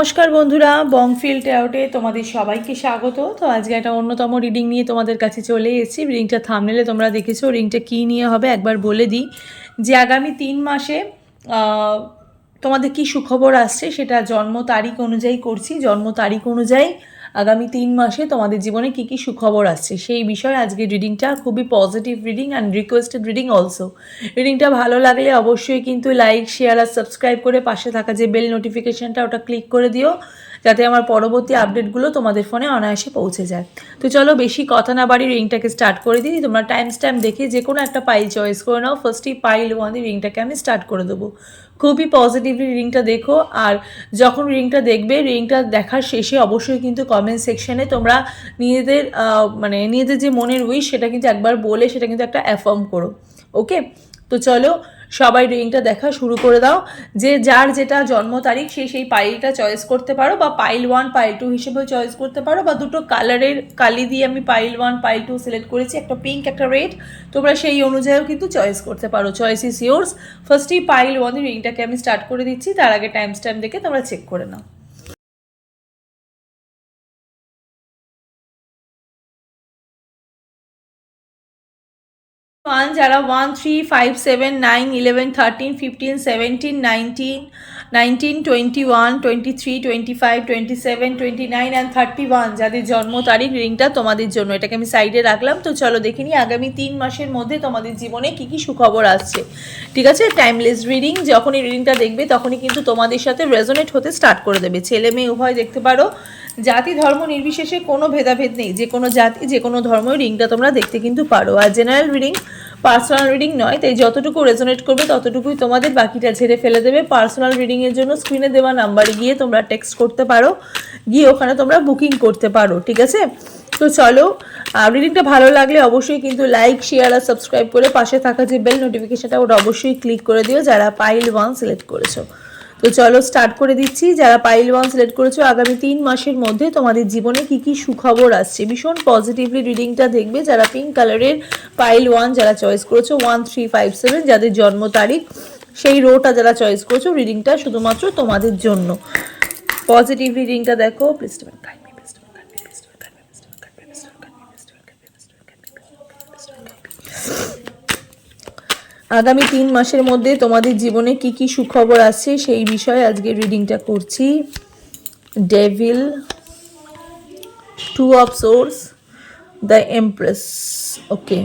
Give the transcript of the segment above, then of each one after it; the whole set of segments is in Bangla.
নমস্কার বন্ধুরা বংফিল্ড ট্যাওটে তোমাদের সবাইকে স্বাগত। তো আজকে একটা অন্যতম রিডিং নিয়ে তোমাদের কাছে চলে এসেছি। রিংটা থামনেলে তোমরা দেখেছ রিংটা কী নিয়ে হবে একবার বলে দিই। যে আগামী তিন মাসে তোমাদের কী সুখবর আসছে সেটা জন্ম তারিখ অনুযায়ী করছি। জন্ম তারিখ অনুযায়ী আগামী তিন মাসে তোমাদের জীবনে কি কি সুখবর আসছে? সেই বিষয়ে আজকে রিডিংটা খুবই positive reading and requested reading also রিডিংটা ভালো লাগলে অবশ্যই কিন্তু লাইক শেয়ার আর সাবস্ক্রাইব করে পাশে থাকা যে বেল নোটিফিকেশানটা ওটা ক্লিক করে দিও। যাতে আমার পরবর্তী আপডেটগুলো তোমাদের ফোনে অনায়াসে পৌঁছে যায়। তো চলো বেশি কথা না বাড়ি রিংটাকে স্টার্ট করে দিই। তোমরা টাইম স্ট্যাম্প দেখে যে কোনো একটা পাইল চয়েস করে নাও। ফার্স্টই পাইল ওয়ান দিয়ে রিংটাকে আমি স্টার্ট করে দেবো। খুবই পজিটিভলি রিংটা দেখো। আর যখন রিংটা দেখবে রিংটা দেখার শেষে অবশ্যই কিন্তু কমেন্ট সেকশনে তোমরা নিজেদের মানে নিজেদের যে মনের উইশ সেটা কিন্তু একবার বলে সেটা কিন্তু একটা অ্যাফার্ম করো। ওকে তো চলো সবাই রিংটা দেখা শুরু করে দাও। যে যার যেটা জন্ম তারিখ, সে সেই পাইলটা চয়েস করতে পারো বা পাইল ওয়ান পাইল টু হিসেবেও চয়েস করতে পারো বা দুটো কালারের কালি দিয়ে আমি pile one pile two select করেছি, একটা পিঙ্ক একটা রেড তোমরা সেই অনুযায়ীও কিন্তু চয়েস করতে পারো। চয়েস ইস ইয়োর্স ফার্স্টেই পাইল ওয়ান রিংটাকে আমি স্টার্ট করে দিচ্ছি, তার আগে টাইম স্ট্যাম্প দেখে তোমরা চেক করে নাও। ওয়ান যারা one three five seven nine eleven thirteen fifteen seventeen nineteen nineteen twenty one twenty three twenty five twenty seven twenty nine and thirty one যাদের জন্ম তারিখ রিংটা তোমাদের জন্য। এটাকে আমি সাইডে রাখলাম। তো চলো দেখে নিই আগামী তিন মাসের মধ্যে তোমাদের জীবনে কী কী সুখবর আসছে। ঠিক আছে? টাইমলেস রিডিং যখনই রিডিংটা দেখবে তখনই কিন্তু তোমাদের সাথে রেজোনেট হতে স্টার্ট করে দেবে। ছেলে মেয়ে উভয় দেখতে পারো। জাতি, ধর্ম নির্বিশেষে কোনো ভেদাভেদ নেই। যে কোনো জাতি, যে কোনো ধর্মের রিংটা তোমরা দেখতে কিন্তু পারো। আর জেনারেল রিডিং পার্সোনাল রিডিং নয়, তাই যতটুকু রেজোনেট করবে ততটুকুই তোমাদের বাকিটা ঝেড়ে ফেলে দেবে। পার্সোনাল রিডিংয়ের জন্য স্ক্রিনে দেওয়া নাম্বারে গিয়ে তোমরা টেক্সট করতে পারো। গিয়ে ওখানে তোমরা বুকিং করতে পারো, ঠিক আছে? তো চলো রিডিংটা ভালো লাগলে অবশ্যই কিন্তু লাইক শেয়ার আর সাবস্ক্রাইব করে পাশে থাকা যে বেল নোটিফিকেশনটা ওটা অবশ্যই ক্লিক করে দিও, যারা পাইল ওয়ান সিলেক্ট করেছ। তো চলো স্টার্ট করে দিচ্ছি যারা পাইল ওয়ান সিলেক্ট করেছ আগামী তিন মাসের মধ্যে তোমাদের জীবনে কি কি সুখবর আসছে ভীষণ পজিটিভলি রিডিংটা দেখবে যারা পিঙ্ক কালারের পাইল ওয়ান যারা চয়েস করেছ ওয়ান থ্রি ফাইভ সেভেন যাদের জন্ম তারিখ সেই রোটা যারা চয়েস করেছ রিডিংটা শুধুমাত্র তোমাদের জন্য পজিটিভ রিডিংটা দেখো প্লিজ আগামী তিন মাসের মধ্যে তোমাদের জীবনে কি কি সুখবর আছে সেই বিষয়ে আজকে রিডিংটা করছি। Devil two of swords the empress okay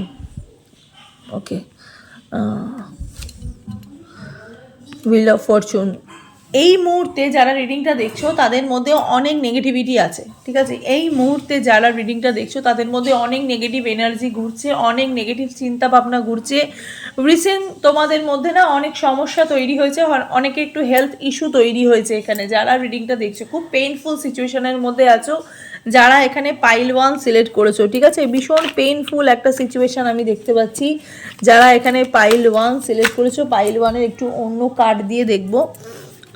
okay wheel of fortune এই মুহূর্তে যারা রিডিংটা দেখছ, তাদের মধ্যে অনেক নেগেটিভিটি আছে, ঠিক আছে? এই মুহূর্তে যারা রিডিংটা দেখছ, তাদের মধ্যে অনেক নেগেটিভ এনার্জি ঘুরছে, অনেক নেগেটিভ চিন্তা ভাবনা ঘুরছে। রিসেন্ট তোমাদের মধ্যে না অনেক সমস্যা তৈরি হয়েছে অনেকে একটু হেলথ ইস্যু তৈরি হয়েছে এখানে। যারা রিডিংটা দেখছ, খুব পেইনফুল সিচুয়েশনের মধ্যে আছো, যারা এখানে পাইল ওয়ান সিলেক্ট করেছ, ঠিক আছে? ভীষণ পেইনফুল একটা সিচুয়েশন আমি দেখতে পাচ্ছি। যারা এখানে পাইল ওয়ান সিলেক্ট করেছ পাইল ওয়ানের একটু অন্য কার্ড দিয়ে দেখব।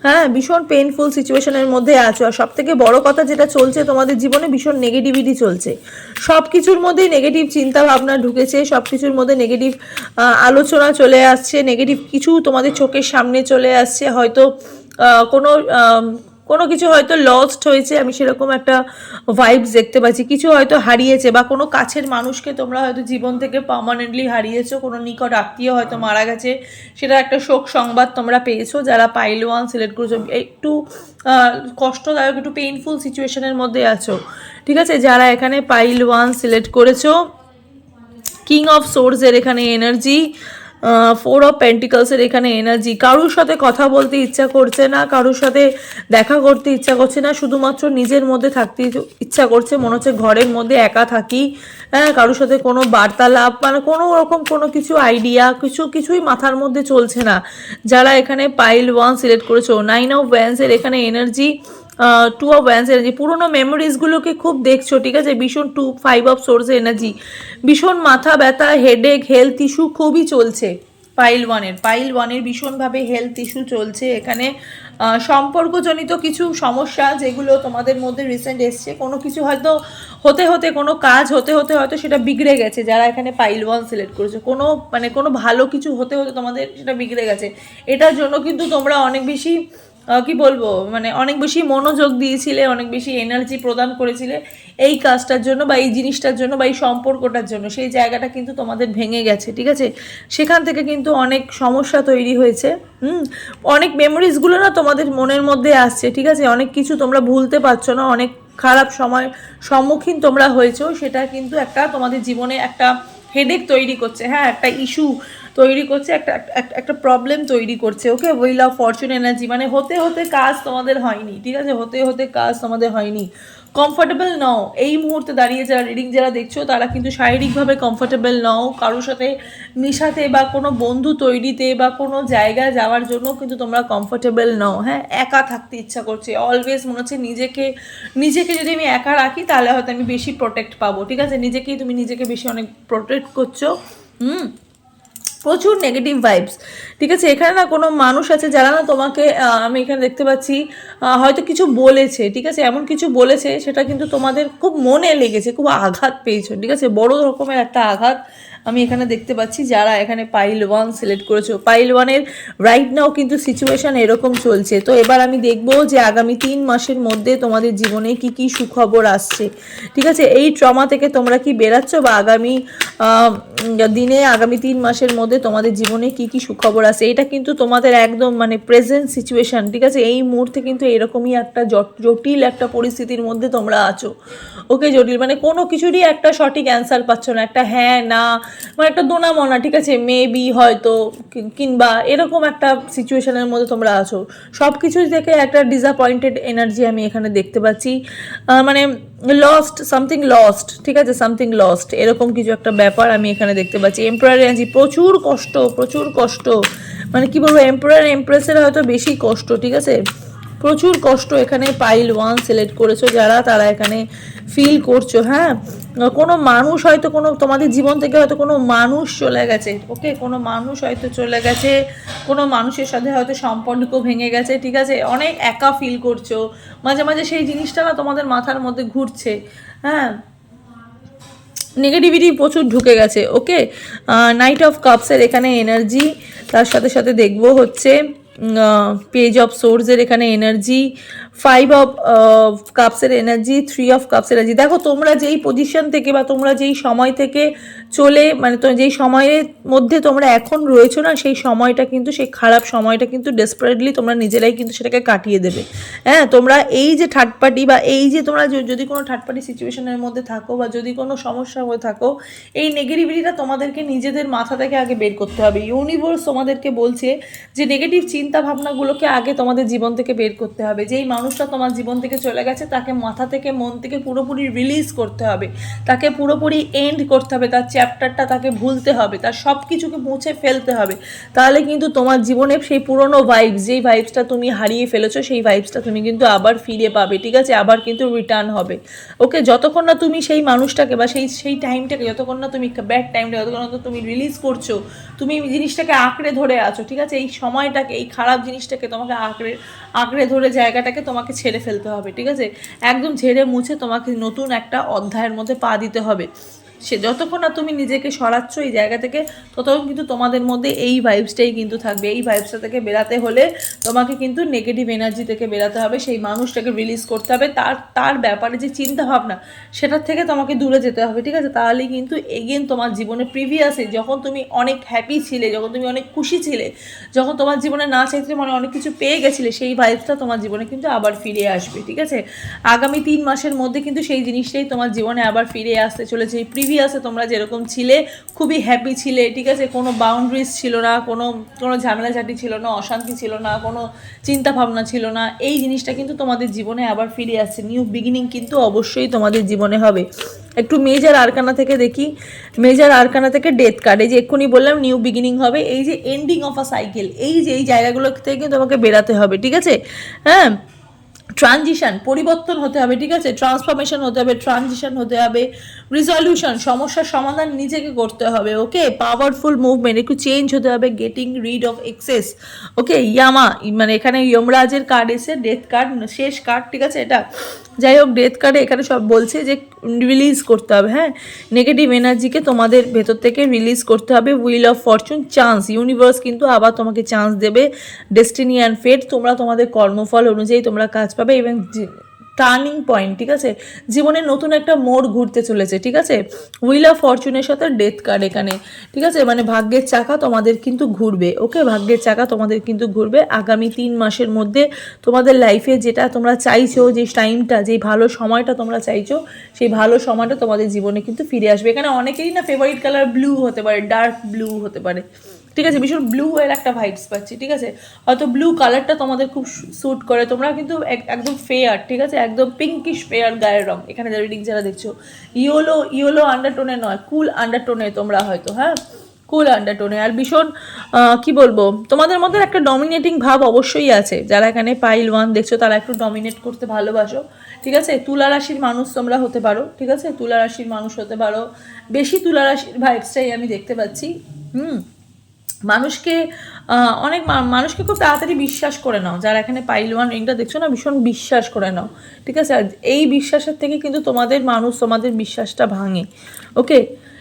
হ্যাঁ ভীষণ পেনফুল সিচুয়েশনের মধ্যে আছো। আর সব থেকে বড় কথা যেটা চলছে, তোমাদের জীবনে ভীষণ নেগেটিভিটি চলছে। সব কিছুর মধ্যেই নেগেটিভ চিন্তা ভাবনা ঢুকেছে সব কিছুর মধ্যে নেগেটিভ আলোচনা চলে আসছে নেগেটিভ কিছু তোমাদের চোখের সামনে চলে আসছে। হয়তো কোনো কোনো কিছু হয়তো লস্ট হয়েছে আমি সেরকম একটা ভাইবস দেখতে পাচ্ছি। কিছু হয়তো হারিয়েছে বা কোনো কাছের মানুষকে তোমরা হয়তো জীবন থেকে পার্মানেন্টলি হারিয়েছো কোনো নিকট আত্মীয় হয়তো মারা গেছে সেটা একটা শোক সংবাদ তোমরা পেয়েছ। যারা পাইল ওয়ান সিলেক্ট করেছ একটু কষ্টদায়ক একটু পেইনফুল সিচুয়েশনের মধ্যে আছো। ঠিক আছে? যারা এখানে পাইল ওয়ান সিলেক্ট করেছ কিং অফ সোর্সের এখানে এনার্জি ফোর অফ পেন্টিকলসের এখানে এনার্জি কারোর সাথে কথা বলতে ইচ্ছা করছে না, কারোর সাথে দেখা করতে ইচ্ছা করছে না, শুধুমাত্র নিজের মধ্যে থাকতে ইচ্ছা করছে, মনে হচ্ছে ঘরের মধ্যে একা থাকি। হ্যাঁ কারোর সাথে কোনো বার্তালাপ মানে কোনো রকম কোনো কিছু আইডিয়া কিছু, কিছুই মাথার মধ্যে চলছে না। যারা এখানে পাইল ওয়ান সিলেক্ট করেছ নাইন অফ ওয়ান্সের এখানে energy two of wands energy পুরোনো মেমোরিজগুলোকে খুব দেখছ, ঠিক আছে? ভীষণ two five of swords energy ভীষণ মাথা ব্যথা হেডেক হেলথ ইস্যু খুবই চলছে। পাইল ওয়ানের পাইল ওয়ানের ভীষণভাবে হেলথ ইস্যু চলছে। এখানে সম্পর্কজনিত কিছু সমস্যা যেগুলো তোমাদের মধ্যে রিসেন্ট এসছে, কোনো কিছু হয়তো হতে হতে, কোনো কাজ হতে হতে হয়তো সেটা বিগড়ে গেছে, যারা এখানে পাইল ওয়ান সিলেক্ট করেছে। কোনো মানে কোনো ভালো কিছু হতে হতে তোমাদের সেটা বিগড়ে গেছে। এটার জন্য কিন্তু তোমরা অনেক বেশি কি বলব? মানে অনেক বেশি মনোযোগ দিয়েছিলে, অনেক বেশি এনার্জি প্রদান করেছিলে এই কাজটার জন্য বা এই জিনিসটার জন্য বা এই সম্পর্কটার জন্য। সেই জায়গাটা কিন্তু তোমাদের ভেঙে গেছে, ঠিক আছে? সেখান থেকে কিন্তু অনেক সমস্যা তৈরি হয়েছে, হুম? অনেক মেমোরিজগুলো না তোমাদের মনের মধ্যে আসছে, ঠিক আছে? অনেক কিছু তোমরা ভুলতে পারছ না, অনেক খারাপ সময় সম্মুখীন তোমরা হয়েছো, সেটা কিন্তু একটা তোমাদের জীবনে একটা হেডেক তৈরি করছে হ্যাঁ? একটা ইস্যু তৈরি করছে, একটা, একটা- প্রবলেম তৈরি করছে। Okay wheel of fortune energy মানে হতে হতে কাজ তোমাদের হয়নি, ঠিক আছে? হতে হতে কাজ তোমাদের হয়নি। কমফোর্টেবল নও। এই মুহূর্তে দাঁড়িয়ে যারা রিডিং যারা দেখছ, তারা কিন্তু শারীরিকভাবে কমফোর্টেবল নও। কারোর সাথে মিশাতে বা কোনো বন্ধু তৈরিতে বা কোনো জায়গায় যাওয়ার জন্য কিন্তু তোমরা কমফোর্টেবল নও। হ্যাঁ একা থাকতে ইচ্ছা করছে। অলওয়েজ মনে হচ্ছে নিজেকে নিজেকে যদি আমি একা রাখি, তাহলে হয়তো আমি বেশি প্রোটেক্ট পাবো, ঠিক আছে? নিজেকেই তুমি নিজেকে বেশি অনেক প্রোটেক্ট করছ। হুম? প্রচুর নেগেটিভ ভাইবস ঠিক আছে, এখানে না কোনো মানুষ আছে যারা না তোমাকে আমি এখানে দেখতে পাচ্ছি হয়তো কিছু বলেছে, ঠিক আছে, এমন কিছু বলেছে, সেটা কিন্তু তোমাদের খুব মনে লেগেছে, খুব আঘাত পেয়েছ, ঠিক আছে, বড় রকমের একটা আঘাত। আমি এখানে দেখতে পাচ্ছি যারা এখানে পাইল ওয়ান সিলেক্ট করেছ। পাইল ওয়ানের রাইট নাও কিন্তু সিচুয়েশন এরকম চলছে। তো এবার আমি দেখব যে আগামী তিন মাসের মধ্যে তোমাদের জীবনে কি কি সুখবর আসছে। ঠিক আছে? এই ট্রমা থেকে তোমরা কি বেরাচ্ছ বা আগামী দিনে আগামী তিন মাসের মধ্যে তোমাদের জীবনে কি কি সুখবর আছে এটা কিন্তু তোমাদের একদম মানে প্রেজেন্ট সিচুয়েশন ঠিক আছে? এই মুহূর্তে কিন্তু এরকমই একটা জট- জটিল একটা পরিস্থিতির মধ্যে তোমরা আছো। ওকে জটিল? মানে কোনো কিছুরই একটা সঠিক অ্যান্সার পাচ্ছ না। একটা হ্যাঁ না মানে একটা দোনা মনা ঠিক আছে? মেবি হয়তো কিংবা এরকম একটা সিচুয়েশনের মধ্যে তোমরা আছো। সব কিছু থেকে একটা ডিসঅ্যাপয়েন্টেড এনার্জি আমি এখানে দেখতে পাচ্ছি। মানে লস্ট সামথিং লস্ট ঠিক আছে? সামথিং লস্ট এরকম কিছু একটা ব্যাপার আমি এখানে দেখতে পাচ্ছি। এমপ্রয়ার এনার্জি প্রচুর কষ্ট প্রচুর কষ্ট। মানে কি বলব এমপ্রয়ার এমপ্রেসের হয়তো বেশি কষ্ট, ঠিক আছে? প্রচুর কষ্ট এখানে পাইল ওয়ান সিলেক্ট করেছ যারা, তারা এখানে ফিল করছ হ্যাঁ? কোনো মানুষ হয়তো কোনো, তোমাদের জীবন থেকে হয়তো কোনো মানুষ চলে গেছে ওকে কোনো মানুষ হয়তো চলে গেছে, কোনো মানুষের সাথে হয়তো সম্পর্ক ভেঙে গেছে, ঠিক আছে? অনেক একা ফিল করছ, মাঝে মাঝে সেই জিনিসটা না তোমাদের মাথার মধ্যে ঘুরছে হ্যাঁ? নেগেটিভিটি প্রচুর ঢুকে গেছে ওকে নাইট অফ কাপসের এখানে এনার্জি তার সাথে সাথে দেখব হচ্ছে পেজ অফ সোর্সের এখানে এনার্জি ফাইভ অফ কাপসের এনার্জি থ্রি অফ কাপসের এনার্জি দেখো, তোমরা যেই পজিশন থেকে বা তোমরা যেই সময় থেকে চলে মানে যেই সময়ের মধ্যে তোমরা এখন রয়েছো না, সেই সময়টা কিন্তু, সেই খারাপ সময়টা কিন্তু ডেসপারেটলি তোমরা নিজেরাই কিন্তু সেটাকে কাটিয়ে দেবে। হ্যাঁ তোমরা এই যে থার্ড পার্টি বা এই যে তোমরা যদি কোনো থার্ড পার্টি সিচুয়েশনের মধ্যে থাকো বা যদি কোনো সমস্যা হয়ে থাকো, এই নেগেটিভিটিটা তোমাদেরকে নিজেদের মাথা থেকে আগে বের করতে হবে। ইউনিভার্স তোমাদেরকে বলছে যে নেগেটিভ চিন্তা ভাবনাগুলোকে আগে তোমাদের জীবন থেকে বের করতে হবে। যেই মানুষটা তোমার জীবন থেকে চলে গেছে, তাকে মাথা থেকে, মন থেকে পুরোপুরি রিলিজ করতে হবে। তাকে পুরোপুরি এন্ড করতে হবে, তার চ্যাপ্টারটা তাকে ভুলতে হবে, তার সব কিছুকে মুছে ফেলতে হবে। তাহলে কিন্তু তোমার জীবনে সেই পুরনো ভাইবস যেই ভাইবসটা তুমি হারিয়ে ফেলেছো, সেই ভাইবসটা তুমি কিন্তু আবার ফিরে পাবে, ঠিক আছে? আবার কিন্তু রিটার্ন হবে। ওকে যতক্ষণ না তুমি সেই মানুষটাকে বা সেই সেই টাইমটাকে যতক্ষণ না তুমি ব্যাড টাইমটা যতক্ষণ না তুমি রিলিজ করছ, তুমি জিনিসটাকে আঁকড়ে ধরে আছো, ঠিক আছে? এই সময়টাকে, এই খারাপ জিনিসটাকে তোমাকে আঁকড়ে আঁকড়ে ধরে জায়গাটাকে তোমাকে ছেড়ে ফেলতে হবে, ঠিক আছে? একদম ঝেড়ে মুছে তোমাকে নতুন একটা অধ্যায়ের মধ্যে পা দিতে হবে। সে যতক্ষণ না তুমি নিজেকে সরাচ্ছ এই জায়গা থেকে, ততক্ষণ কিন্তু তোমাদের মধ্যে এই ভাইবসটাই কিন্তু থাকবে। এই ভাইবসটা থেকে বেরাতে হলে তোমাকে কিন্তু নেগেটিভ এনার্জি থেকে বেরাতে হবে, সেই মানুষটাকে রিলিজ করতে হবে। তার তার ব্যাপারে যে চিন্তা ভাবনা সেটার থেকে তোমাকে দূরে যেতে হবে, ঠিক আছে? তাহলেই কিন্তু এগেন তোমার জীবনে প্রিভিয়াসে যখন তুমি অনেক হ্যাপি ছিলে, যখন তুমি অনেক খুশি ছিলে, যখন তোমার জীবনে না চাইতে মানে অনেক কিছু পেয়ে গেছিলে, সেই ভাইবসটা তোমার জীবনে কিন্তু আবার ফিরে আসবে, ঠিক আছে? আগামী তিন মাসের মধ্যে কিন্তু সেই জিনিসটাই তোমার জীবনে আবার ফিরে আসতে চলেছে, এই প্রিভিয়াসে তোমরা যেরকম ছিলে, খুবই হ্যাপি ছিলে, ঠিক আছে? কোনো বাউন্ডারিজ ছিল না, কোনো কোনো ঝামেলাঝাটি ছিল না, অশান্তি ছিল না, কোনো চিন্তা ভাবনা ছিল না। এই জিনিসটা কিন্তু তোমাদের জীবনে আবার ফিরে আসছে। নিউ বিগিনিং কিন্তু অবশ্যই তোমাদের জীবনে হবে। একটু মেজার আরকানা থেকে দেখি। মেজার আরকানা থেকে ডেথ কার্ড এই যে এক্ষুনি বললাম নিউ বিগিনিং হবে। এই যে এন্ডিং অফ আ সাইকেল এই যে, এই জায়গাগুলো থেকে কিন্তু তোমাকে বেরাতে হবে, ঠিক আছে? হ্যাঁ? ট্রানজিশন পরিবর্তন হতে হবে, ঠিক আছে? ট্রান্সফরমেশন হতে হবে ট্রানজিশন হতে হবে রিজলিউশন সমস্যার সমাধান নিজেকে করতে হবে ওকে পাওয়ারফুল মুভমেন্ট একটু চেঞ্জ হতে হবে getting rid of excess okay Yama মানে এখানে ইয়মরাজের কার্ড এসে ডেথ কার্ড শেষ কার্ড ঠিক আছে? এটা যাই হোক ডেথ কার্ডে এখানে সব বলছে যে রিলিজ করতে হবে হ্যাঁ? নেগেটিভ এনার্জিকে তোমাদের ভেতর থেকে রিলিজ করতে হবে wheel of fortune chance universe কিন্তু আবার তোমাকে চান্স দেবে ডেস্টিনি অ্যান্ড ফেট তোমরা তোমাদের কর্মফল অনুযায়ী তোমরা কাজ পাবে। এবং টার্নিং পয়েন্ট ঠিক আছে? জীবনে নতুন একটা মোড় ঘুরতে চলেছে, ঠিক আছে? উইল অফ ফরচুনের সাথে ডেথ কার্ড এখানে, ঠিক আছে? মানে ভাগ্যের চাকা তোমাদের কিন্তু ঘুরবে ওকে ভাগ্যের চাকা তোমাদের কিন্তু ঘুরবে। আগামী তিন মাসের মধ্যে তোমাদের লাইফে যেটা তোমরা চাইছো, যে টাইমটা যে ভালো সময়টা তোমরা চাইছো, সেই ভালো সময়টা তোমাদের জীবনে কিন্তু ফিরে আসবে। এখানে অনেকেরই না ফেভারিট কালার ব্লু হতে পারে ডার্ক ব্লু হতে পারে। ঠিক আছে, ভীষণ ব্লু এর একটা ভাইবস পাচ্ছি, ঠিক আছে? হয়তো ব্লু কালারটা তোমাদের খুব স্যুট করে, তোমরা কিন্তু এক- একদম ফেয়ার ঠিক আছে? একদম পিঙ্কিশ ফেয়ার গায়ের রং। এখানে যারা রিডিং যারা দেখছ ইয়োলো ইয়োলো আন্ডারটোনে নয় কুল আন্ডারটোনে তোমরা হয়তো হ্যাঁ? কুল আন্ডারটোনে আর ভীষণ কি বলব, তোমাদের মধ্যে একটা ডমিনেটিং ভাব অবশ্যই আছে। যারা এখানে পাইল ওয়ান দেখছ, তারা একটু ডমিনেট করতে ভালোবাসো, ঠিক আছে? তুলা রাশির মানুষ তোমরা হতে পারো, ঠিক আছে? তুলা রাশির মানুষ হতে পারো। বেশি তুলা রাশির ভাইবসটাই আমি দেখতে পাচ্ছি, হুম? মানুষকে অনেক মানুষকে খুব তাড়াতাড়ি বিশ্বাস করে নাও। যারা এখানে পাইল ওয়ান রিংটা দেখছ না, ভীষণ বিশ্বাস করে নাও। ঠিক আছে? এই বিশ্বাসের থেকে কিন্তু তোমাদের মানুষ তোমাদের বিশ্বাসটা ভাঙে। ওকে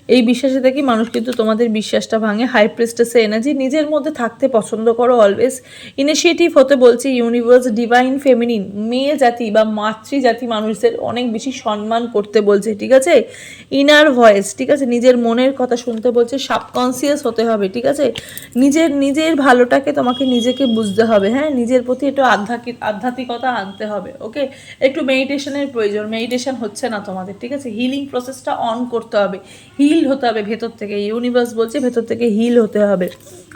এই বিশ্বাসে থেকে মানুষ কিন্তু তোমাদের বিশ্বাসটা ভাঙে হাই প্রেস্টেসে এনার্জি নিজের মধ্যে থাকতে পছন্দ করো অলওয়েজ ইনিশিয়েটিভ হতে বলছি ইউনিভার্স ডিভাইন ফেমিনিন মেয়ে জাতি বা মাতৃ জাতি মানুষদের অনেক বেশি সম্মান করতে বলছে, ঠিক আছে? ইনার ভয়েস ঠিক আছে? নিজের মনের কথা শুনতে বলছে সাবকনসিয়াস হতে হবে, ঠিক আছে? নিজের নিজের ভালোটাকে তোমাকে নিজেকে বুঝতে হবে হ্যাঁ? নিজের প্রতি একটু আধ্যাত্মিক আধ্যাত্মিকতা আনতে হবে ওকে একটু মেডিটেশনের প্রয়োজন মেডিটেশন হচ্ছে না তোমাদের, ঠিক আছে? হিলিং প্রসেসটা অন করতে হবে। হিল হতে হবে ভেতর থেকে। ইউনিভার্স বলছে ভেতর থেকে হিল হতে হবে।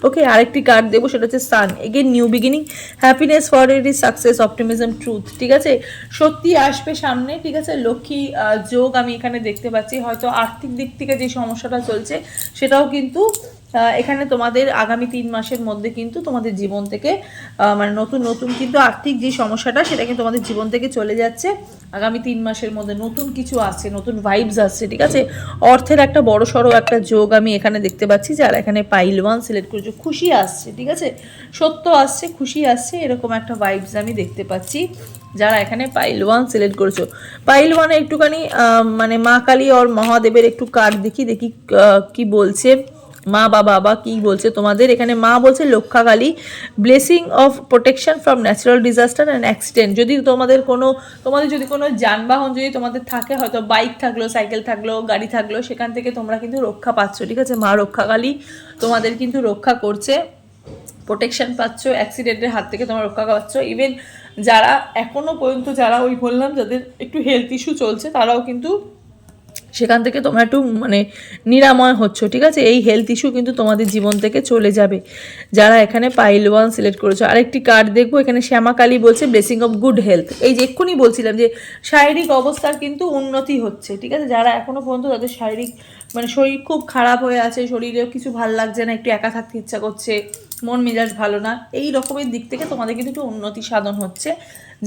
ওকে আরেকটি কার্ড দেবো, সেটা হচ্ছে sun again new beginning happiness for it is success optimism truth ঠিক আছে? সত্যি আসবে সামনে, ঠিক আছে? লক্ষ্মী যোগ আমি এখানে দেখতে পাচ্ছি। হয়তো আর্থিক দিক থেকে যে সমস্যাটা চলছে, সেটাও কিন্তু এখানে তোমাদের আগামী তিন মাসের মধ্যে কিন্তু তোমাদের জীবন থেকে মানে নতুন নতুন কিন্তু আর্থিক যে সমস্যাটা, সেটা কিন্তু তোমাদের জীবন থেকে চলে যাচ্ছে। আগামী তিন মাসের মধ্যে নতুন কিছু আসছে, নতুন ভাইবস আসছে, ঠিক আছে? অর্থের একটা বড় সড়ো একটা যোগ আমি এখানে দেখতে পাচ্ছি, যারা এখানে পাইল ওয়ান সিলেক্ট করেছ, খুশি আসছে, ঠিক আছে? সত্য আসছে, খুশি আসছে, এরকম একটা ভাইবস আমি দেখতে পাচ্ছি, যারা এখানে পাইল ওয়ান সিলেক্ট করেছ। পাইল ওয়ানে একটুখানি মানে মা কালী আর মহাদেবের একটু কার্ড দেখি দেখি কি বলছে। মা, বাবা, বা বাবা কি বলছে তোমাদের? এখানে মা বলছে, লক্ষাকালী blessing of protection from natural disaster and accident যদি তোমাদের কোনো, তোমাদের যদি কোনো যানবাহন যদি তোমাদের থাকে, হয়তো বাইক থাকল সাইকেল থাকল, গাড়ি থাকল, সেখান থেকে তোমরা কিন্তু রক্ষা পাচ্ছ, ঠিক আছে? মা রক্ষাকালী তোমাদের কিন্তু রক্ষা করছে প্রোটেকশন পাচ্ছ অ্যাক্সিডেন্টের হাত থেকে তোমরা রক্ষা পাচ্ছ। ইভেন যারা এখনও পর্যন্ত যারা, ওই বললাম, যাদের একটু হেলথ ইস্যু চলছে, তারাও কিন্তু সেখান থেকে তোমরা একটু মানে নিরাময় হচ্ছ, ঠিক আছে? এই হেলথ ইস্যু কিন্তু তোমাদের জীবন থেকে চলে যাবে। যারা এখানে পাইল ওয়ান সিলেক্ট করেছ, আরেকটি কার্ড দেখব, এখানে শ্যামাকালী বলছে ব্লেসিং অফ গুড হেলথ এই যে এক্ষুনি বলছিলাম যে, শারীরিক অবস্থার কিন্তু উন্নতি হচ্ছে, ঠিক আছে? যারা এখনও পর্যন্ত তাদের শারীরিক মানে শরীর খুব খারাপ হয়ে আছে, শরীরেও কিছু ভালো লাগছে না, একটু একা থাকতে ইচ্ছা করছে মন মেজাজ ভালো না, এই রকমের দিক থেকে তোমাদের কিন্তু একটু উন্নতি সাধন হচ্ছে।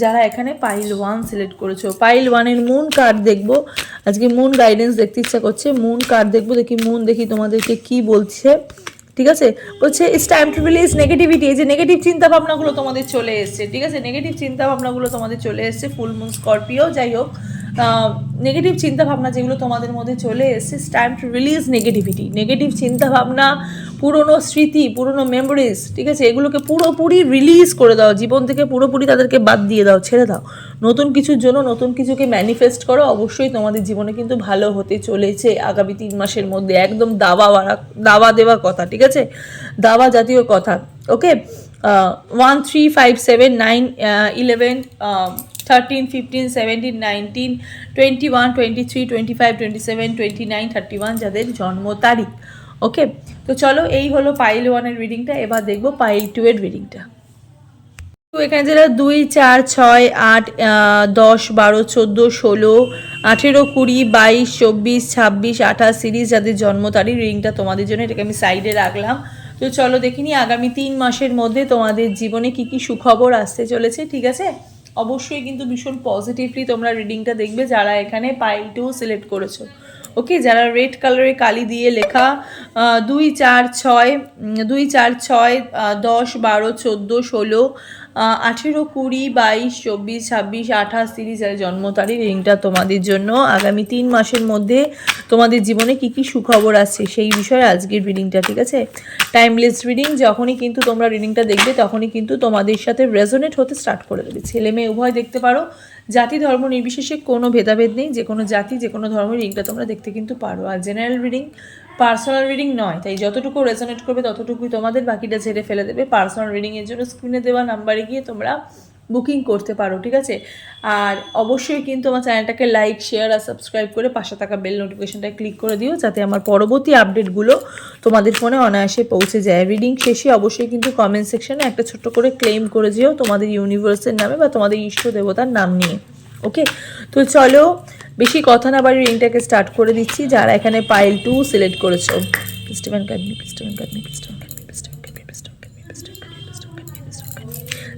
যারা এখানে পাইল ওয়ান সিলেক্ট করেছ পাইল ওয়ানের মুন কার্ড দেখব। আজকে মুন গাইডেন্স দেখতে ইচ্ছা করছে মুন কার্ড দেখব, দেখি মুন দেখি তোমাদেরকে কি বলছে। ঠিক আছে? বলছে it's time to release negativity এই যে নেগেটিভ চিন্তা ভাবনাগুলো তোমাদের চলে এসছে, ঠিক আছে? নেগেটিভ চিন্তা ভাবনাগুলো তোমাদের চলে এসছে ফুল মুন স্করপিও যাই হোক। নেগেটিভ চিন্তা ভাবনা যেগুলো তোমাদের মধ্যে চলে এসছে time to release negativity negative চিন্তা ভাবনা পুরনো স্মৃতি, পুরনো মেমোরিজ ঠিক আছে? এগুলোকে পুরোপুরি রিলিজ করে দাও। জীবন থেকে পুরোপুরি তাদেরকে বাদ দিয়ে দাও, ছেড়ে দাও। নতুন কিছুর জন্য নতুন কিছুকে ম্যানিফেস্ট করো। অবশ্যই তোমাদের জীবনে কিন্তু ভালো হতে চলেছে আগামী তিন মাসের মধ্যে। একদম দাবা দাবা দেওয়া কথা, ঠিক আছে? দাবা জাতীয় কথা okay one three five seven nine eleven thirteen fifteen seventeen nineteen twenty one twenty three twenty five twenty seven twenty nine thirty one যাদের জন্ম তারিখ। ওকে তো চলো, এই হলো পাইল ওয়ানের রিডিংটা এবার দেখব পাইল টু এর রিডিংটা তো এখানে যেটা দুই, চার, ছয়, আট দশ, বারো, চোদ্দ, ষোলো, আঠেরো, কুড়ি, বাইশ, চব্বিশ, ছাব্বিশ, আঠাশ সিরিজ যাদের জন্ম তারিখ রিংটা তোমাদের জন্য, এটাকে আমি সাইডে রাখলাম। তো চলো দেখিনি আগামী তিন মাসের মধ্যে তোমাদের জীবনে কি কি সুখবর আসতে চলেছে, ঠিক আছে? অবশ্যই কিন্তু ভীষণ পজিটিভলি তোমরা রিডিংটা দেখবে, যারা এখানে পাইল টু সিলেক্ট করেছ। ওকে, যারা রেড কালারে কালি দিয়ে লেখা দুই চার ছয় দুই চার ছয় দশ, বারো, চোদ্দ, ষোলো আঠেরো, কুড়ি, বাইশ, চব্বিশ, ছাব্বিশ, আঠাশ, তিরিশ এর জন্ম তারিখ রিংটা তোমাদের জন্য। আগামী তিন মাসের মধ্যে তোমাদের জীবনে কি কি সুখবর আছে সেই বিষয়ে আজকের রিডিংটা ঠিক আছে? টাইমলেস রিডিং যখনই কিন্তু তোমরা রিডিংটা দেখবে, তখনই কিন্তু তোমাদের সাথে রেজোনেট হতে স্টার্ট করে দেবে। ছেলে মেয়ে উভয় দেখতে পারো। জাতি, ধর্ম নির্বিশেষে কোনো ভেদাভেদ নেই, যে কোনো জাতি, যে কোনো ধর্মের রিডিংটা তোমরা দেখতে কিন্তু পারো। আর জেনারেল রিডিং পার্সোনাল রিডিং নয়, তাই যতটুকু রেজনেট করবে ততটুকুই তোমাদের বাকিটা ছেড়ে ফেলে দেবে। পার্সোনাল রিডিংয়ের জন্য স্ক্রিনে দেওয়া নাম্বারে গিয়ে তোমরা বুকিং করতে পারো, ঠিক আছে? আর অবশ্যই কিন্তু আমার চ্যানেলটাকে লাইক শেয়ার আর সাবস্ক্রাইব করে পাশে থাকা বেল নোটিফিকেশনটা ক্লিক করে দিও, যাতে আমার পরবর্তী আপডেটগুলো তোমাদের ফোনে অনায়াসে পৌঁছে যায়। রিডিং শেষে অবশ্যই কিন্তু কমেন্ট সেকশানে একটা ছোট্ট করে ক্লেম করে যেও তোমাদের ইউনিভার্সের নামে বা তোমাদের ইষ্ট দেবতার নাম নিয়ে ওকে তো চলো, বেশি কথা না বাড়ি রিংটাকে স্টার্ট করে দিচ্ছি। যারা এখানে পাইল টু সিলেক্ট করেছ ক্রিস্টেভেন কাটনি ক্রিস্টেভেন কাটনি ক্রিস্টেভেন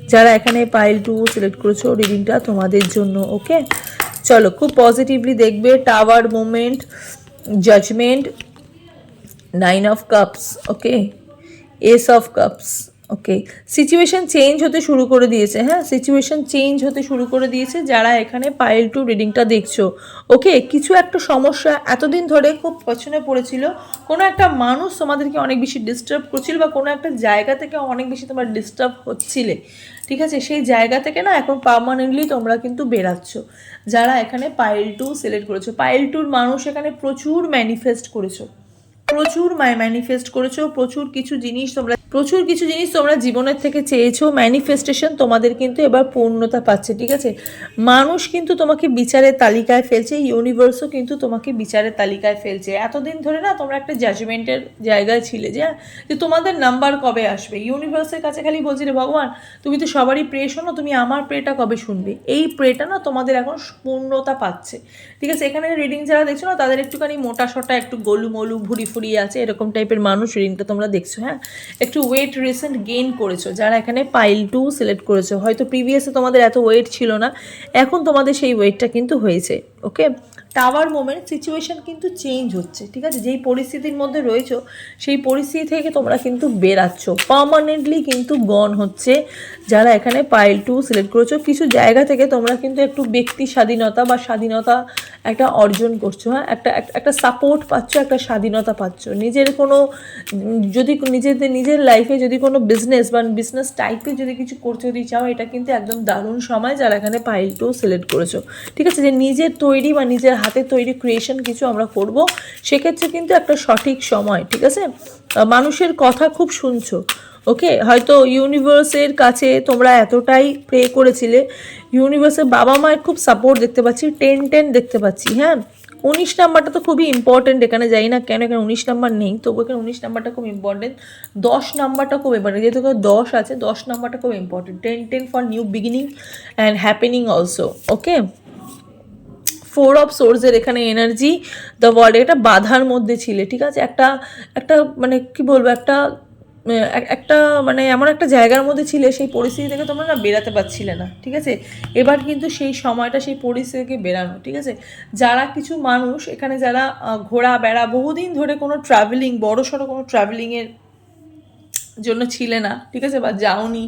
যারা এখানে পাইল টু সিলেক্ট করেছ রিডিংটা তোমাদের জন্য ওকে চলো, খুব পজিটিভলি দেখবে tower movement judgement nine of cups okay ace of cups okay situation change হতে শুরু করে দিয়েছে হ্যাঁ? সিচুয়েশন চেঞ্জ হতে শুরু করে দিয়েছে যারা এখানে পাইল টু রিডিংটা দেখছ। ওকে কিছু একটা সমস্যা এতদিন ধরে খুব পেছনে পড়েছিল। কোনো একটা মানুষ তোমাদেরকে অনেক বেশি ডিস্টার্ব করছিল বা কোনো একটা জায়গা থেকে অনেক বেশি তোমরা ডিস্টার্ব হচ্ছিলে। ঠিক আছে? সেই জায়গা থেকে না এখন পার্মানেন্টলি তোমরা কিন্তু বেরাচ্ছ। যারা এখানে পাইল টু সিলেক্ট করেছ। পাইল টুর মানুষ এখানে প্রচুর ম্যানিফেস্ট করেছ। প্রচুর ম্যানিফেস্ট করেছ। প্রচুর কিছু জিনিস তোমরা প্রচুর কিছু জিনিস তোমরা জীবনের থেকে চেয়েছো ম্যানিফেস্টেশন তোমাদের কিন্তু এবার পূর্ণতা পাচ্ছে, ঠিক আছে? মানুষ কিন্তু তোমাকে বিচারের তালিকায় ফেলছে ইউনিভার্সও কিন্তু তোমাকে বিচারের তালিকায় ফেলছে। এতদিন ধরে না তোমরা একটা জাজমেন্টের জায়গায় ছিলে যে যে তোমাদের নাম্বার কবে আসবে? ইউনিভার্সের কাছে খালি বলছি রে ভগবান, তুমি তো সবারই প্রে শোনো, তুমি আমার প্রেটা কবে শুনবে? এই প্রেটা না তোমাদের এখন পূর্ণতা পাচ্ছে। ঠিক আছে, এখানে রিডিং যারা দেখছ না, তাদের একটুখানি মোটা সোটা একটু গোলু মলু ভুড়ি ফুড়ি আছে, এরকম টাইপের মানুষ রিডিংটা তোমরা দেখছ হ্যাঁ? একটু ওয়েট রিসেন্ট গেইন করেছ, যারা এখানে পাইল টু সিলেক্ট করেছ। হয়তো প্রিভিয়াসে তোমাদের এত ওয়েট ছিল না, এখন তোমাদের সেই ওয়েটটা কিন্তু হয়েছে ওকে টাওয়ার মোমেন্ট সিচুয়েশন কিন্তু চেঞ্জ হচ্ছে, ঠিক আছে? যেই পরিস্থিতির মধ্যে রয়েছো, সেই পরিস্থিতি থেকে তোমরা কিন্তু বেরাচ্ছ। পার্মানেন্টলি কিন্তু গন হচ্ছে। যারা এখানে পাইল টু সিলেক্ট করেছ, কিছু জায়গা থেকে তোমরা কিন্তু একটু ব্যক্তি স্বাধীনতা বা স্বাধীনতা একটা অর্জন করছ হ্যাঁ? একটা একটা সাপোর্ট পাচ্ছ, একটা স্বাধীনতা পাচ্ছ। নিজের কোনো, যদি নিজেদের নিজের লাইফে যদি কোনো বিজনেস বা বিজনেস টাইপের যদি কিছু করতে যদি চাও, এটা কিন্তু একদম দারুণ সময় যারা এখানে পাইল টু সিলেক্ট করেছ। ঠিক আছে? যে নিজের তৈরি বা নিজের হাতে তৈরি ক্রিয়েশন কিছু আমরা করব, সেক্ষেত্রে কিন্তু একটা সঠিক সময়, ঠিক আছে? মানুষের কথা খুব শুনছো ওকে হয়তো ইউনিভার্সের কাছে তোমরা এতটাই প্রে করেছিলে ইউনিভার্সের বাবা মায়ের খুব সাপোর্ট দেখতে পাচ্ছি টেন টেন দেখতে পাচ্ছি হ্যাঁ? উনিশ নাম্বারটা তো খুবই ইম্পর্টেন্ট এখানে যাই না কেন, এখানে উনিশ নাম্বার নেই, তবু এখানে উনিশ নাম্বারটা খুব ইম্পর্টেন্ট দশ নাম্বারটা খুব ইম্পর্টেন্ট যেহেতু দশ আছে, দশ নাম্বারটা খুব important ten ten for new beginning and happening also okay four of সোর্সের এখানে এনার্জি দ্য ওয়ার্ল্ড একটা বাধার মধ্যে ছিলে, ঠিক আছে? একটা একটা মানে কি বলব, একটা একটা মানে এমন একটা জায়গার মধ্যে ছিলে, সেই পরিস্থিতি থেকে তোমরা না বেরাতে পারছিলে না, ঠিক আছে? এবার কিন্তু সেই সময়টা, সেই পরিস্থিতি থেকে বেরানো, ঠিক আছে? যারা কিছু মানুষ, এখানে যারা ঘোরা বেড়া বহুদিন ধরে কোনো ট্রাভেলিং বড় সড়ো কোনো ট্রাভেলিংয়ের জন্য ছিলে না, ঠিক আছে? বা যাওনি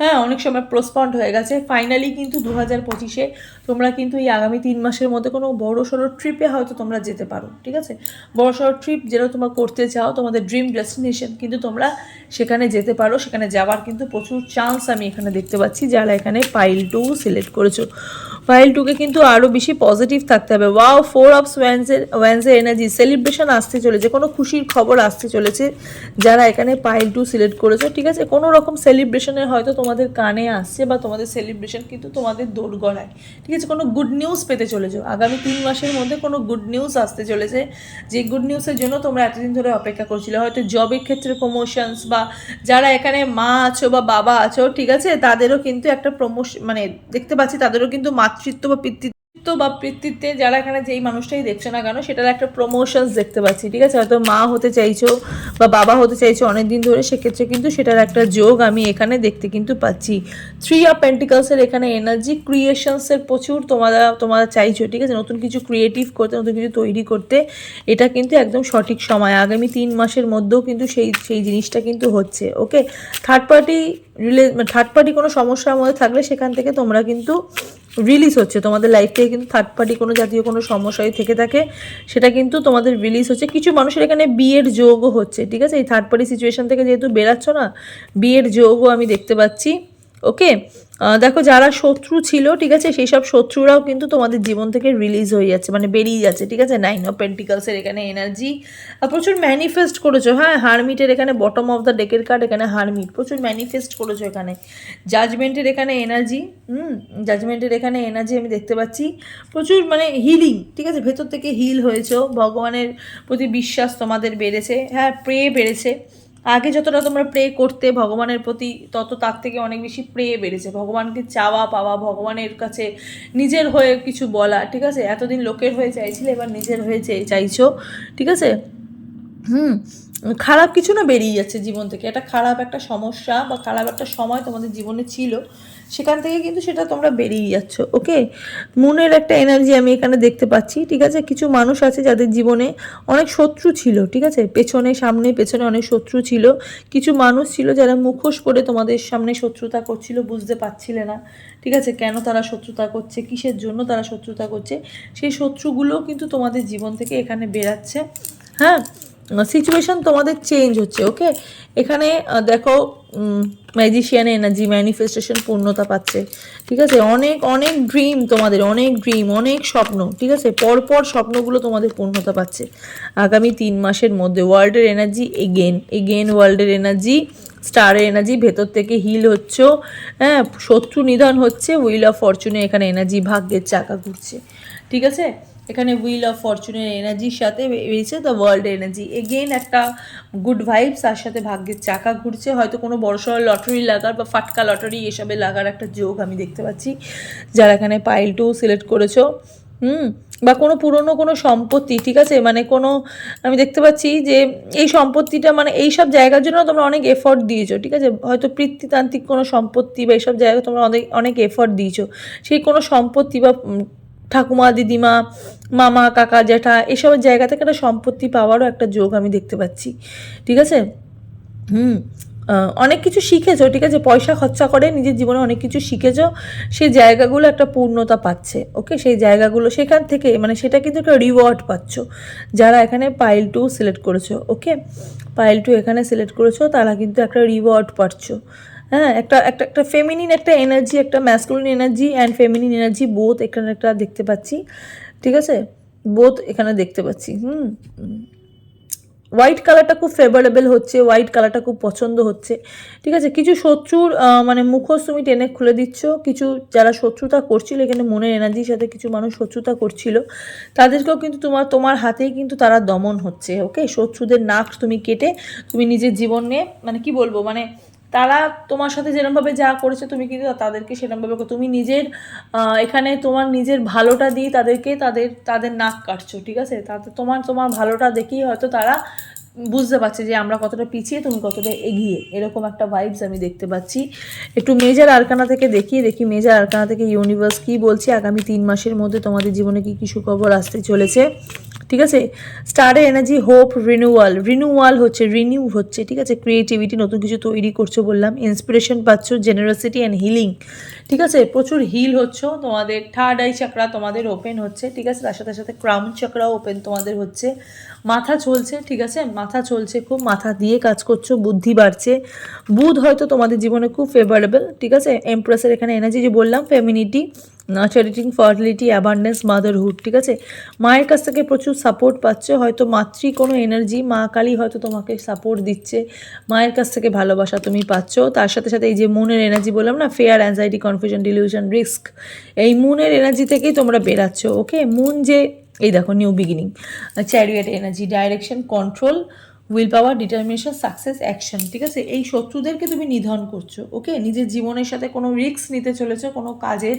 হ্যাঁ অনেক সময় প্রসপন্ড হয়ে গেছে। ফাইনালি কিন্তু দু হাজার পঁচিশে তোমরা কিন্তু এই আগামী তিন মাসের মধ্যে কোনো বড় সড়ো ট্রিপে হয়তো তোমরা যেতে পারো, ঠিক আছে? বড় সড়ো ট্রিপ যেটা তোমরা করতে চাও, তোমাদের ড্রিম ডেস্টিনেশন কিন্তু তোমরা সেখানে যেতে পারো। সেখানে যাওয়ার কিন্তু প্রচুর চান্স আমি এখানে দেখতে পাচ্ছি, যারা এখানে পাইল টু সিলেক্ট করেছ। ফাইল টুকে কিন্তু আরও বেশি পজিটিভ থাকতে হবে। ওয়াও ফোর অফ ওয়ান্সের ওয়ান্সের এনার্জি সেলিব্রেশন আসতে চলেছে, কোনো খুশির খবর আসতে চলেছে যারা এখানে পাইল টু সিলেক্ট করেছ, ঠিক আছে? কোনো রকম সেলিব্রেশনের হয়তো তোমাদের কানে আসছে বা তোমাদের সেলিব্রেশন কিন্তু তোমাদের দৌড় গড়ায় ঠিক আছে? কোনো গুড নিউজ পেতে চলেছ। আগামী তিন মাসের মধ্যে কোনো গুড নিউজ আসতে চলেছে। যে গুড নিউজের জন্য তোমরা এতদিন ধরে অপেক্ষা করছিলে। হয়তো জবের ক্ষেত্রে প্রমোশনস বা যারা এখানে মা আছো বা বাবা আছো, ঠিক আছে? তাদেরও কিন্তু একটা প্রমোশন মানে দেখতে পাচ্ছি, তাদেরও কিন্তু মাতৃত্ব বা পিতৃত্ব বা পিতৃত্বে যারা এখানে যেই মানুষটাই দেখছ না কেন, সেটার একটা প্রমোশনস দেখতে পাচ্ছি, ঠিক আছে? হয়তো মা হতে চাইছো বা বাবা হতে চাইছো অনেক দিন ধরে, সেক্ষেত্রে কিন্তু সেটার একটা যোগ আমি এখানে দেখতে কিন্তু পাচ্ছি। থ্রি অফ পেন্টিকালসের এখানে এনার্জি ক্রিয়েশনসের প্রচুর তোমরা তোমরা চাইছো, ঠিক আছে? নতুন কিছু ক্রিয়েটিভ করতে, নতুন কিছু তৈরি করতে, এটা কিন্তু একদম সঠিক সময়। আগামী তিন মাসের মধ্যেও কিন্তু সেই সেই জিনিসটা কিন্তু হচ্ছে okay third party relay third party কোনো সমস্যার মধ্যে থাকলে সেখান থেকে তোমরা কিন্তু রিলিজ হচ্ছে। তোমাদের লাইফ থেকে কিন্তু থার্ড পার্টি কোনো জাতীয় কোনো সমস্যাই থেকে থাকে, সেটা কিন্তু তোমাদের রিলিজ হচ্ছে। কিছু মানুষের এখানে বিয়ের যোগও হচ্ছে, ঠিক আছে? এই থার্ড পার্টি সিচুয়েশান থেকে যেহেতু বেরাচ্ছ না, বিয়ের যোগও আমি দেখতে পাচ্ছি ওকে দেখো যারা শত্রু ছিল, ঠিক আছে সেই সব শত্রুরাও কিন্তু তোমাদের জীবন থেকে রিলিজ হয়ে যাচ্ছে মানে বেরিয়ে যাচ্ছে, ঠিক আছে? নাইন অফ পেন্টিকালসের এখানে এনার্জি প্রচুর ম্যানিফেস্ট করেছ হ্যাঁ? হারমিটের এখানে বটম অফ দ্য ডেকের কার্ড এখানে হারমিট প্রচুর ম্যানিফেস্ট করেছ এখানে। জাজমেন্টের এখানে এনার্জি হুম? জাজমেন্টের এখানে এনার্জি আমি দেখতে পাচ্ছি। প্রচুর মানে হিলিং ঠিক আছে? ভেতর থেকে হিল হয়েছো, ভগবানের প্রতি বিশ্বাস তোমাদের বেড়েছে হ্যাঁ? প্রে বেড়েছে। আগে যতটা তোমরা প্রে করতে ভগবানের প্রতি, তত তার থেকে অনেক বেশি প্রে বেড়েছে। ভগবানকে চাওয়া পাওয়া, ভগবানের কাছে নিজের হয়ে কিছু বলা, ঠিক আছে? এতদিন লোকের হয়ে চাইছিলে, এবার নিজের হয়ে চাই- চাইছো, ঠিক আছে? হুম, খারাপ কিছু না বেরিয়ে যাচ্ছে জীবন থেকে। একটা খারাপ একটা সমস্যা বা খারাপ একটা সময় তোমাদের জীবনে ছিল, সেখান থেকে কিন্তু সেটা তোমরা বেরিয়ে যাচ্ছ, ওকে? মুনের একটা এনার্জি আমি এখানে দেখতে পাচ্ছি, ঠিক আছে? কিছু মানুষ আছে যাদের জীবনে অনেক শত্রু ছিল, ঠিক আছে? পেছনে, সামনে, পেছনে অনেক শত্রু ছিল। কিছু মানুষ ছিল যারা মুখোশ করে তোমাদের সামনে শত্রুতা করছিল, বুঝতে পারছিলে না, ঠিক আছে? কেন তারা শত্রুতা করছে? কিসের জন্য তারা শত্রুতা করছে? সেই শত্রুগুলো কিন্তু তোমাদের জীবন থেকে এখানে বেরাচ্ছে হ্যাঁ? সিচুয়েশন তোমাদের চেঞ্জ হচ্ছে ওকে এখানে দেখো ম্যাজিশিয়ানের এনার্জি ম্যানিফেস্টেশন পূর্ণতা পাচ্ছে, ঠিক আছে? অনেক অনেক ড্রিম তোমাদের, অনেক ড্রিম অনেক স্বপ্ন, ঠিক আছে? পরপর স্বপ্নগুলো তোমাদের পূর্ণতা পাচ্ছে। আগামী তিন মাসের মধ্যে ওয়ার্ল্ডের এনার্জি এগেন এগেন ওয়ার্ল্ডের এনার্জি স্টারের এনার্জি ভেতর থেকে হিল হচ্ছে হ্যাঁ? শত্রু নিধন হচ্ছে উইল অফ ফরচুনে এখানে এনার্জি ভাগ্যের চাকা ঘুরছে, ঠিক আছে? এখানে হুইল অফ ফরচুনের এনার্জির সাথে বেরিয়েছে দ্য ওয়ার্ল্ড এনার্জি এগেন একটা গুড ভাইবস তার সাথে ভাগ্যের চাকা ঘুরছে। হয়তো কোনো বড়সড় লটারি লাগার বা ফাটকা লটারি এসবে লাগার একটা যোগ আমি দেখতে পাচ্ছি, যারা এখানে পাইল টু সিলেক্ট করেছ। হুম, বা কোনো পুরনো কোনো সম্পত্তি, ঠিক আছে? মানে কোনো, আমি দেখতে পাচ্ছি যে এই সম্পত্তিটা মানে এই সব জায়গার জন্য তোমরা অনেক এফর্ট দিয়েছ, ঠিক আছে? হয়তো পিতৃতান্ত্রিক কোনো সম্পত্তি বা এইসব জায়গায় তোমরা অনেক অনেক এফর্ট দিয়েছ। সেই কোনো সম্পত্তি বা ঠাকুমা, দিদিমা, মামা, কাকা, জ্যাঠা এসব জায়গা থেকে একটা সম্পত্তি পাওয়ারও একটা যোগ আমি দেখতে পাচ্ছি। ঠিক আছে? হুম অনেক কিছু শিখেছো, ঠিক আছে? পয়সা খরচা করে নিজের জীবনে অনেক কিছু শিখেছো, সেই জায়গাগুলো একটা পূর্ণতা পাচ্ছে ওকে সেই জায়গাগুলো, সেখান থেকে মানে সেটা কিন্তু একটা রিওয়ার্ড পাচ্ছ। যারা এখানে পাইল টু সিলেক্ট করেছ ওকে পাইল টু এখানে সিলেক্ট করেছ, তারা কিন্তু একটা রিওয়ার্ড পাচ্ছ। হ্যাঁ একটা একটা একটা ফেমিনিন একটা এনার্জি একটা masculine energy and feminine energy both এখানে একটা দেখতে পাচ্ছি, ঠিক আছে? বোথ এখানে দেখতে পাচ্ছি, হুম। হোয়াইট কালারটা খুব ফেভারেবল হচ্ছে হোয়াইট কালারটা খুব পছন্দ হচ্ছে, ঠিক আছে? কিছু শত্রুর মানে মুখোশ তুমি টেনে খুলে দিচ্ছ, কিছু যারা শত্রুতা করছিল, এখানে মনের এনার্জির সাথে কিছু মানুষ শত্রুতা করছিল, তাদেরকেও কিন্তু তোমার তোমার হাতেই কিন্তু তারা দমন হচ্ছে ওকে শত্রুদের নাক তুমি কেটে তুমি নিজের জীবনে মানে কি বলব মানে তারা তোমার সাথে যেরকমভাবে যা করেছে তুমি কিন্তু তাদেরকে সেরকমভাবে করো। তুমি নিজের এখানে তোমার নিজের ভালোটা দিয়ে তাদেরকে তাদের তাদের নাক কাটছো, ঠিক আছে? তাতে তোমার তোমার ভালোটা দেখেই হয়তো তারা বুঝতে পারছে যে আমরা কতটা পিছিয়ে, তুমি কতটা এগিয়ে। এরকম একটা ভাইবস আমি দেখতে পাচ্ছি। একটু মেজার আরকানা থেকে দেখি দেখি। মেজার আরকানা থেকে ইউনিভার্স কি বলছে? আগামী তিন মাসের মধ্যে তোমাদের জীবনে কি কি সুখবর আসতে চলেছে? ঠিক আছে? স্টারের এনার্জি হোপ রিনিউয়াল রিনিউয়াল হচ্ছে রিনিউ হচ্ছে, ঠিক আছে? ক্রিয়েটিভিটি নতুন কিছু তৈরি করছ বললাম ইন্সপিরেশন পাচ্ছ জেনারসিটি অ্যান্ড হিলিং ঠিক আছে, প্রচুর হিল হচ্ছে, তোমাদের থার্ড আই চাকরা তোমাদের ওপেন হচ্ছে, ঠিক আছে, তার সাথে সাথে ক্রাউন চাকরাও ওপেন তোমাদের হচ্ছে। মাথা চলছে, ঠিক আছে, মাথা চলছে খুব, মাথা দিয়ে কাজ করছ, বুদ্ধি বাড়ছে। বুধ হয়তো তোমাদের জীবনে খুব ফেভারেবল ঠিক আছে এমপ্রেসের এখানে এনার্জি যে বললাম femininity nurturing fertility abundance motherhood ঠিক আছে। মায়ের কাছ থেকে প্রচুর সাপোর্ট পাচ্ছ, হয়তো মাতৃ কোনো এনার্জি মা কালী হয়তো তোমাকে সাপোর্ট দিচ্ছে। মায়ের কাছ থেকে ভালোবাসা তুমি পাচ্ছ, তার সাথে সাথে এই যে মনের এনার্জি বললাম না fear anxiety confusion delusion risk এই মুনের এনার্জি থেকেই তোমরা বেরাচ্ছ ওকে মুন যে, এই দেখো new beginning chariot energy direction control will power determination success action ঠিক আছে? এই শত্রুদেরকে তুমি নিধন করছ ওকে নিজের জীবনের সাথে কোনো রিস্ক নিতে চলেছো, কোনো কাজের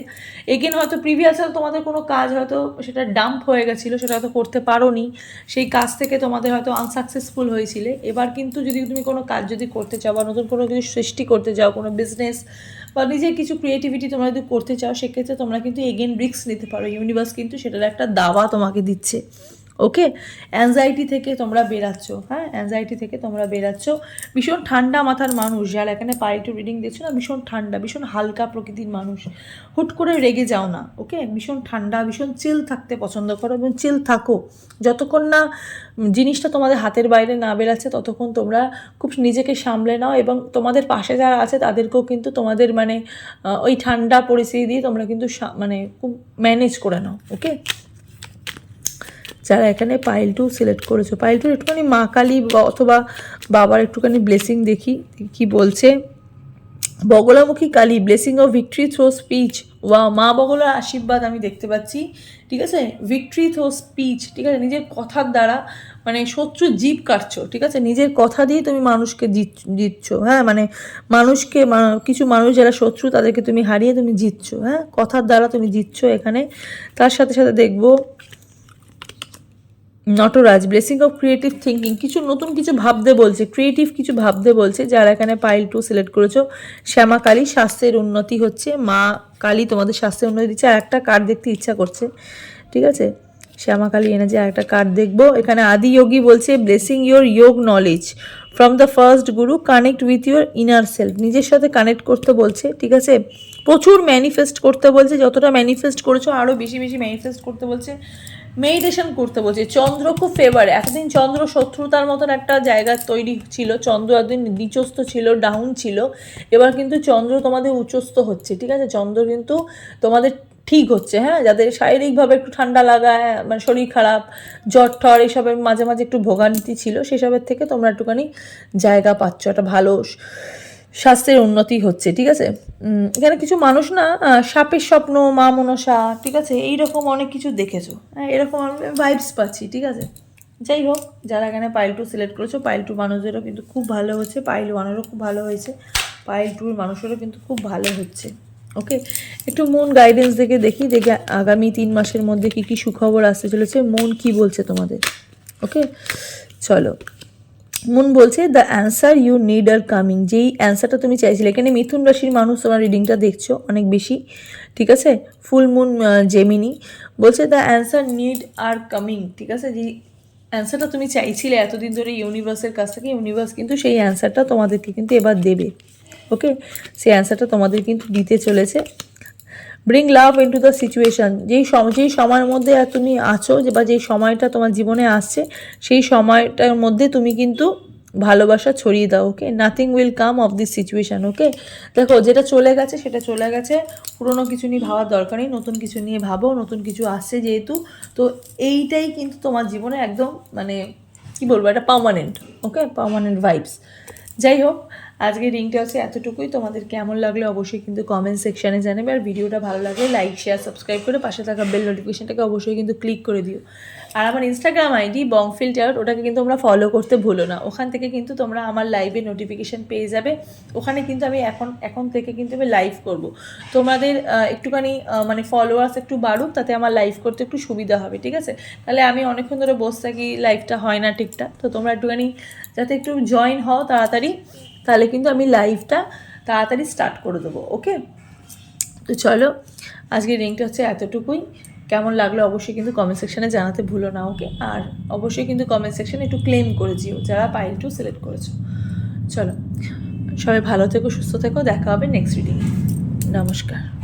এগেন হয়তো প্রিভিয়াস তোমাদের কোনো কাজ হয়তো সেটা ডাম্প হয়ে গেছিল, সেটা হয়তো করতে পারো নি সেই কাজ থেকে তোমাদের হয়তো আনসাকসেসফুল হয়েছিলে, এবার কিন্তু যদি তুমি কোনো কাজ যদি করতে চাও বা নতুন কোনো কিছু সৃষ্টি করতে চাও, কোনো বিজনেস বা নিজের কিছু ক্রিয়েটিভিটি তোমরা যদি করতে চাও, সেক্ষেত্রে তোমরা কিন্তু এগেন রিস্ক নিতে পারো। ইউনিভার্স কিন্তু সেটার একটা দাওয়া তোমাকে দিচ্ছে। ওকে অ্যাংজাইটি থেকে তোমরা বেরাচ্ছ হ্যাঁ? অ্যাংজাইটি থেকে তোমরা বেরাচ্ছ। ভীষণ ঠান্ডা মাথার মানুষ, যারা এখানে পাইটু রিডিং দিচ্ছ না, ভীষণ ঠান্ডা, ভীষণ হালকা প্রকৃতির মানুষ। হুট করে রেগে যাও না ওকে ভীষণ ঠান্ডা, ভীষণ চিল থাকতে পছন্দ করো এবং চিল থাকো। যতক্ষণ না জিনিসটা তোমাদের হাতের বাইরে না বেরাচ্ছে, ততক্ষণ তোমরা খুব নিজেকে সামলে নাও এবং তোমাদের পাশে যারা আছে, তাদেরকেও কিন্তু তোমাদের মানে ওই ঠান্ডা পরিস্থিতি দিয়ে তোমরা কিন্তু মানে খুব ম্যানেজ করে নাও ওকে যারা এখানে পাইল টু সিলেক্ট করেছ। পাইল টু একটুখানি মা কালী অথবা বাবার একটুখানি ব্লেসিং দেখি, কি বলছে, Bagalamukhi Kali blessing of victory through speech ওয়া মা বগলার আশীর্বাদ আমি দেখতে পাচ্ছি। ঠিক আছে? ভিক্টরি থ্রো স্পিচ ঠিক আছে? নিজের কথার দ্বারা মানে শত্রু জীব কাটছো। ঠিক আছে? নিজের কথা দিয়ে তুমি মানুষকে জিত, জিতছ। হ্যাঁ? মানে মানুষকে কিছু মানুষ যারা শত্রু, তাদেরকে তুমি হারিয়ে তুমি জিতছো। হ্যাঁ? কথার দ্বারা তুমি জিতছো এখানে। তার সাথে সাথে দেখব Nataraja blessing of creative thinking কিছু নতুন কিছু ভাবতে বলছে ক্রিয়েটিভ কিছু ভাবতে বলছে, যারা এখানে পাইল টু সিলেক্ট করেছ, শ্যামা কালী স্বাস্থ্যের উন্নতি হচ্ছে, মা কালী তোমাদের স্বাস্থ্যের উন্নতি দিচ্ছে, আর একটা কার্ড দেখতে ইচ্ছা করছে, ঠিক আছে? শ্যামা কালী এনে যে একটা কার্ড দেখব, এখানে আদি যোগী বলছে blessing your yoga knowledge from the first guru connect with your inner self নিজের সাথে কানেক্ট করতে বলছে, ঠিক আছে? প্রচুর ম্যানিফেস্ট করতে বলছে, যতটা ম্যানিফেস্ট করেছ আরও বেশি বেশি ম্যানিফেস্ট করতে বলছে মেডিটেশন করতে বলছে। চন্দ্র খুব ফেভারে এতদিন চন্দ্র শত্রুতার মতন একটা জায়গা তৈরি ছিল। চন্দ্র একদিন নিচস্থ ছিল ডাউন ছিল। এবার কিন্তু চন্দ্র তোমাদের উচ্চস্থ হচ্ছে, ঠিক আছে? চন্দ্র কিন্তু তোমাদের ঠিক হচ্ছে হ্যাঁ? যাদের শারীরিকভাবে একটু ঠান্ডা লাগা মানে শরীর খারাপ, জ্বর ঠর, এসবের মাঝে মাঝে একটু ভোগান্তি ছিল, সেসবের থেকে তোমরা একটুখানি জায়গা পাচ্ছ। একটা ভালো স্বাস্থ্যের উন্নতি হচ্ছে, ঠিক আছে? এখানে কিছু মানুষ না সাপের স্বপ্ন, মা মনসা, ঠিক আছে? এইরকম অনেক কিছু দেখেছ। হ্যাঁ এরকম আমি ভাইবস পাচ্ছি, ঠিক আছে? যাই হোক, যারা এখানে পাইল টু সিলেক্ট করেছ পাইল টু মানুষদেরও কিন্তু খুব ভালো হচ্ছে পাইল ওয়ানেরও খুব ভালো হয়েছে পাইল টুর মানুষেরও কিন্তু খুব ভালো হচ্ছে ওকে একটু মন গাইডেন্স দেখে দেখি, দেখে আগামী তিন মাসের মধ্যে কি কি সুখবর আসতে চলেছে। মন কি বলছে তোমাদের ওকে চলো। মন বলছে the answer you need are coming যেই অ্যান্সারটা তুমি চাইছিলে। এখানে মিথুন রাশির মানুষ তোমার রিডিংটা দেখছ অনেক বেশি, ঠিক আছে? ফুল মুন জেমিনি বলছে the answer need are coming ঠিক আছে? যে অ্যান্সারটা তুমি চাইছিলে এতদিন ধরে ইউনিভার্সের কাছ থেকে ইউনিভার্স কিন্তু সেই অ্যান্সারটা তোমাদেরকে কিন্তু এবার দেবে ওকে সেই অ্যান্সারটা তোমাদের কিন্তু দিতে চলেছে। Bring love into the situation যেই যেই সময়ের মধ্যে তুমি আছো যে, বা যেই সময়টা তোমার জীবনে আসছে, সেই সময়টার মধ্যে তুমি কিন্তু ভালোবাসা ছড়িয়ে দাও okay nothing will come of this situation okay দেখো, যেটা চলে গেছে, সেটা চলে গেছে। পুরনো কিছু নিয়ে ভাবার দরকার নেই, নতুন কিছু নিয়ে ভাবো, নতুন কিছু আসছে যেহেতু। তো এইটাই কিন্তু তোমার জীবনে একদম মানে কি বলব এটা পার্মানেন্ট ওকে পার্মানেন্ট ভাইবস যাই হোক আজকে রিংটা হচ্ছে এতটুকুই। তোমাদের কেমন লাগল অবশ্যই কিন্তু কমেন্ট সেকশানে জানাবে। আর ভিডিওটা ভালো লাগলে লাইক শেয়ার সাবস্ক্রাইব করে পাশে থাকা বেল নোটিফিকেশানটাকে অবশ্যই কিন্তু ক্লিক করে দিও। আর আমার ইনস্টাগ্রাম আইডি বংফিল টাওয়ার ওটাকে কিন্তু তোমরা ফলো করতে ভুলো না। ওখান থেকে কিন্তু তোমরা আমার লাইভে নোটিফিকেশন পেয়ে যাবে। ওখানে কিন্তু আমি এখন এখন থেকে কিন্তু আমি লাইভ করব। তোমাদের একটুখানি মানে ফলোয়ার্স একটু বাড়ুক, তাতে আমার লাইভ করতে একটু সুবিধা হবে, ঠিক আছে? তাহলে আমি অনেকক্ষণ ধরে বসে থাকি লাইভটা হয় না ঠিকঠাক। তো তোমরা একটুখানি যাতে একটু জয়েন হও তাড়াতাড়ি। তাহলে কিন্তু আমি লাইভটা তাড়াতাড়ি স্টার্ট করে দেবো ওকে তো চলো, আজকের রিংটা হচ্ছে এতটুকুই। কেমন লাগল অবশ্যই কিন্তু কমেন্ট সেকশানে জানাতে ভুলো না ওকে আর অবশ্যই কিন্তু কমেন্ট সেকশানে একটু ক্লেম করে দিও, যারা পাইল টু সিলেক্ট করেছ। চলো, সবাই ভালো থেকো, সুস্থ থেকো, দেখা হবে নেক্সট রিডিং নমস্কার।